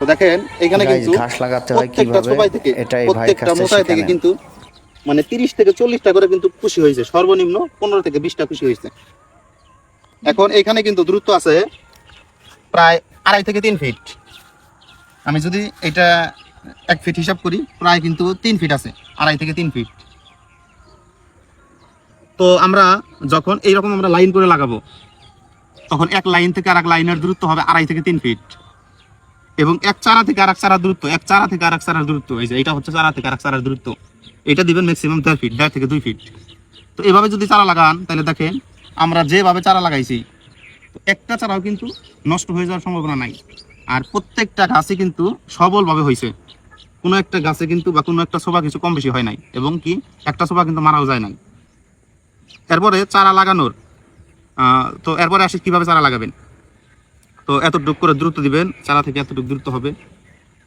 তো দেখেন এখানে কিন্তু ঘাস লাগাতে হয় কীভাবে? থেকে এটাই প্রত্যেকটা থেকে কিন্তু মানে তিরিশ থেকে চল্লিশটা করে কিন্তু খুশি হয়েছে। সর্বনিম্ন পনেরো থেকে বিশটা খুশি হয়েছে। এখন এখানে কিন্তু দূরত্ব আছে প্রায় আড়াই থেকে তিন ফিট। আমি যদি এটা এক ফিট হিসাব করি প্রায় কিন্তু তিন ফিট আছে আড়াই থেকে তিন ফিট। তো আমরা যখন এইরকম আমরা লাইন করে লাগাবো তখন এক লাইন থেকে আর এক লাইনের দূরত্ব হবে আড়াই থেকে তিন ফিট। এবং এক চারা থেকে আর এক চারার দূরত্ব, এক চারা থেকে আর এক চারার দূরত্ব, এই যে এটা হচ্ছে চারা থেকে আর এক চারার দূরত্ব, এটা দিবেন ম্যাক্সিমাম দেড় ফিট দেড় থেকে দুই ফিট তো এভাবে যদি চারা লাগান, তাহলে দেখেন আমরা যেভাবে চারা লাগাইছি, তো একটা চারাও কিন্তু নষ্ট হয়ে যাওয়ার সম্ভাবনা নাই। আর প্রত্যেকটা গাছে কিন্তু সবলভাবে হয়েছে কোনো একটা গাছে কিন্তু বা কোনো একটা সোফা কিছু কম বেশি হয় নাই, এবং কি একটা সোফা কিন্তু মারাও যায় নাই। এরপরে চারা লাগানোর তো এরপরে আসি কীভাবে চারা লাগাবেন? তো এতটুক করে দ্রুত দিবেন চারা থেকে এতটুকু দ্রুত হবে।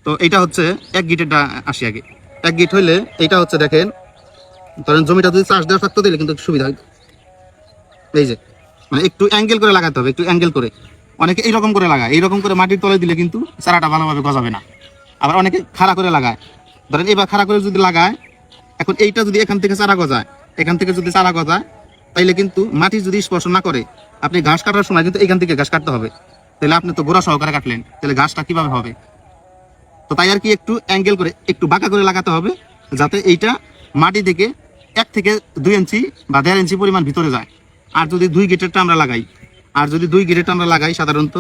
তো এইটা হচ্ছে এক গিটেরটা আসি আগে। এক গিট হইলে এইটা হচ্ছে দেখেন, ধরেন জমিটা যদি চাষ দেওয়া থাকতো দিলে কিন্তু সুবিধা হয় এই যে মানে একটু অ্যাঙ্গেল করে লাগাতে হবে, একটু অ্যাঙ্গেল করে। অনেকে এইরকম করে লাগায়, এইরকম করে মাটির তলে দিলে কিন্তু চারাটা ভালোভাবে গজাবে না। আবার অনেকে খাড়া করে লাগায়। ধরেন এবার খাড়া করে যদি লাগায়, এখন এইটা যদি এখান থেকে চারা গজায়, এখান থেকে যদি চারা গজায়, তাইলে কিন্তু মাটি যদি স্পর্শ না করে, আপনি ঘাস কাটার সময় কিন্তু এখান থেকে ঘাস কাটতে হবে। তাহলে আপনি তো গোড়া সহকারে কাটলেন, তাহলে ঘাসটা কীভাবে হবে? তো তাই আর কি একটু অ্যাঙ্গেল করে, একটু বাঁকা করে লাগাতে হবে, যাতে এইটা মাটি থেকে এক থেকে দুই ইঞ্চি বা দেড় ইঞ্চি পরিমাণ ভিতরে যায়। আর যদি দুই গেটেরটা আমরা লাগাই, আর যদি দুই গেটেরটা আমরা লাগাই সাধারণত,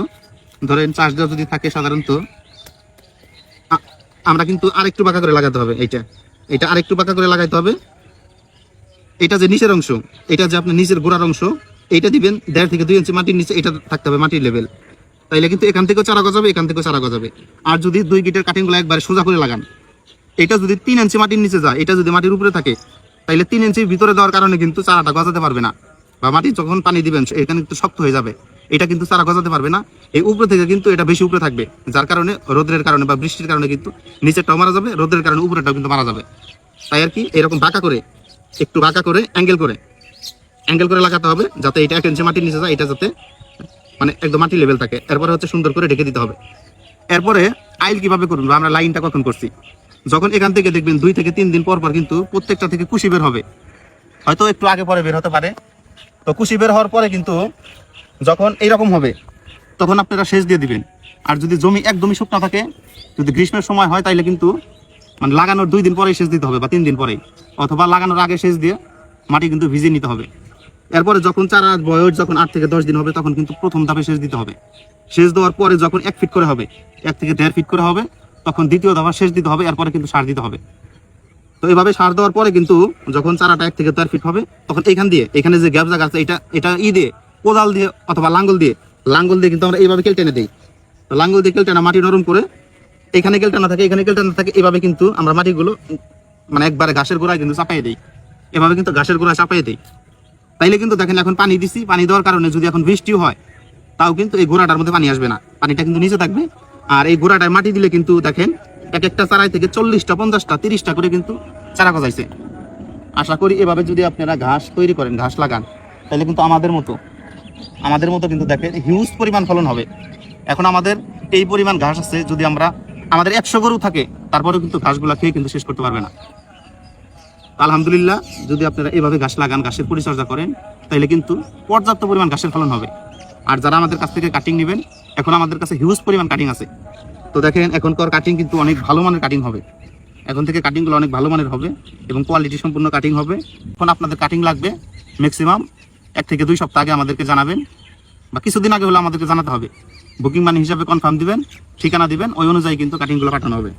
ধরেন চাষ দেওয়া যদি থাকে সাধারণত আমরা কিন্তু আরেকটু বাঁকা করে লাগাতে হবে এইটা। এটা আরেকটু বাঁকা করে লাগাইতে হবে। এটা যে নিচের অংশ এটা যে আপনার নিচের গোড়ার অংশ, এইটা দিবেন দেড় থেকে দুই ইঞ্চি মাটির নিচে এটা থাকতে হবে মাটির লেভেল তাইলে কিন্তু এখান থেকেও চারা গজাবে, এখান থেকেও চারা গজাবে। আর যদি দুই গিটের কাটিংগুলো একবারে সোজা করে লাগান, এটা যদি তিন ইঞ্চি মাটির নিচে যায়, এটা যদি মাটির উপরে থাকে, তাইলে তিন ইঞ্চি ভিতরে দেওয়ার কারণে কিন্তু চারাটা গজাতে পারবে না। বা মাটি যখন পানি দিবেন, এখানে কিন্তু শক্ত হয়ে যাবে। এটা কিন্তু চারা গজাতে পারবে না। এই উপরে থেকে কিন্তু এটা বেশি উপরে থাকবে, যার কারণে রোদের কারণে বা বৃষ্টির কারণে কিন্তু নিচেরটাও মারা যাবে রোদের কারণে উপরেটাও কিন্তু মারা যাবে। তাই আর কি, এরকম বাঁকা করে, একটু বাঁকা করে, অ্যাঙ্গেল করে। অ্যাঙ্গেল করে লাগাতে হবে, যাতে এটা এক ইঞ্চি মাটির নিচে যায়, এটা যাতে মানে একদম মাটি লেভেল থাকে। এরপরে হচ্ছে সুন্দর করে ঢেকে দিতে হবে। এরপরে আইল কীভাবে করুন বা আমরা লাইনটা কখন করছি? যখন এখান থেকে দেখবেন দুই থেকে তিন দিন পর পর কিন্তু প্রত্যেকটা থেকে কুশি বের হবে। হয়তো একটু আগে পরে বের হতে পারে। তো কুশি বের হওয়ার পরে কিন্তু যখন এইরকম হবে, তখন আপনারা সেচ দিয়ে দিবেন। আর যদি জমি একদমই শুকনো থাকে, যদি গ্রীষ্মের সময় হয়, তাইলে কিন্তু মানে লাগানোর দুই দিন পরেই সেচ দিতে হবে বা তিন দিন পরেই। অথবা লাগানোর আগে সেচ দিয়ে মাটি কিন্তু ভিজিয়ে নিতে হবে। এরপরে যখন চারা বয়স যখন আট থেকে দশ দিন হবে, তখন কিন্তু প্রথম ধাপে সেচ দিতে হবে। সেচ দেওয়ার পরে যখন এক ফিট করে হবে, এক থেকে দেড় ফিট করে হবে, তখন দ্বিতীয় ধাপা সেচ দিতে হবে, এরপরে কিন্তু সার দিতে হবে। তো এইভাবে সার দেওয়ার পরে কিন্তু যখন চারাটা এক থেকে দেড় ফিট হবে, তখন এইখান দিয়ে, এখানে যে গ্যাপ জায়গা আছে, এটা এটা ই দিয়ে, কোদাল দিয়ে অথবা লাঙ্গল দিয়ে লাঙ্গল দিয়ে কিন্তু আমরা এইভাবে কেল টেনে দিই। তো লাঙ্গল দিয়ে কেল টেনে মাটি নরম করে, এখানে কেলটা না থাকে, এখানে কেলটা না থাকে, এভাবে কিন্তু আমরা মাটিগুলো মানে একবারে ঘাসের গোড়ায় কিন্তু চাপাই দিই। এভাবে কিন্তু ঘাসের গোড়ায় চাপাই দিই। তাইলে কিন্তু দেখেন এখন পানি দিছি, পানি দেওয়ার কারণে যদি এখন বৃষ্টিও হয়, তাও কিন্তু এই গোড়াটার মধ্যে পানি আসবে না। পানিটা কিন্তু নিচে থাকবে। আর এই গোড়াটায় মাটি দিলে কিন্তু দেখেন এক একটা চারাই থেকে চল্লিশটা, পঞ্চাশটা, তিরিশটা করে কিন্তু চারা গজাইছে। আশা করি এভাবে যদি আপনারা ঘাস তৈরি করেন, ঘাস লাগান তাহলে কিন্তু আমাদের মতো আমাদের মতো কিন্তু দেখেন হিউজ পরিমাণ ফলন হবে। এখন আমাদের এই পরিমাণ ঘাস আছে, যদি আমরা, আমাদের একশো গরু থাকে, তারপরেও কিন্তু ঘাসগুলা খেয়ে কিন্তু শেষ করতে পারবে না। আলহামদুলিল্লাহ, যদি আপনারা এভাবে ঘাস লাগান ঘাসের পরিচর্যা করেন তাহলে কিন্তু পর্যাপ্ত পরিমাণ ঘাসের ফলন হবে। আর যারা আমাদের কাছ থেকে কাটিং নেবেন, এখন আমাদের কাছে হিউজ পরিমাণ কাটিং আছে। তো দেখেন, এখনকার কাটিং কিন্তু অনেক ভালো মানের কাটিং হবে। এখন থেকে কাটিংগুলো অনেক ভালো মানের হবে এবং কোয়ালিটি সম্পূর্ণ কাটিং হবে। এখন আপনাদের কাটিং লাগবে ম্যাক্সিমাম এক থেকে দুই সপ্তাহ আগে আমাদেরকে জানাবেন বা কিছুদিন আগে হলে আমাদেরকে জানাতে হবে। বুকিং মানি হিসাবে কনফার্ম দিবেন, ঠিকানা দিবেন, ওই অনুযায়ী কিন্তু কাটিংগুলো পাঠানো হবে।